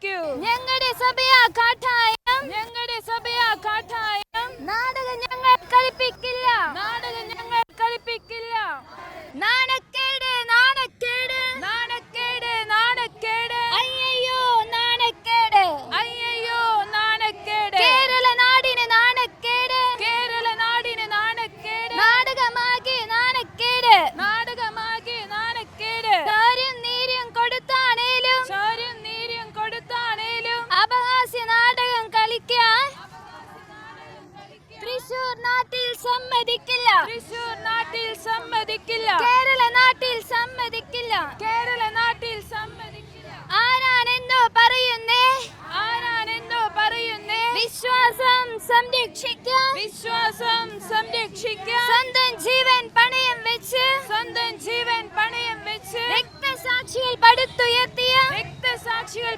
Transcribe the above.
キュー。ニャンガレサ、തൃശൂർ നാട്ടിൽ സമ്മതിക്കില്ല. തൃശൂർ നാട്ടിൽ സമ്മതിക്കില്ല. കേരള നാട്ടിൽ സമ്മതിക്കില്ല. കേരള നാട്ടിൽ സമ്മതിക്കില്ല. ആരാണെന്നോ പറയുന്നേ? ആരാണെന്നോ പറയുന്നേ? വിശ്വാസം സംരക്ഷിക്കാം. വിശ്വാസം സംരക്ഷിക്കാം. സ്വന്തം ജീവൻ പണയം വെച്ച്. സ്വന്തം ജീവൻ പണയം വെച്ച്. രക്തസാക്ഷികൾ പടുത്തുയർത്തിയ. രക്തസാക്ഷികൾ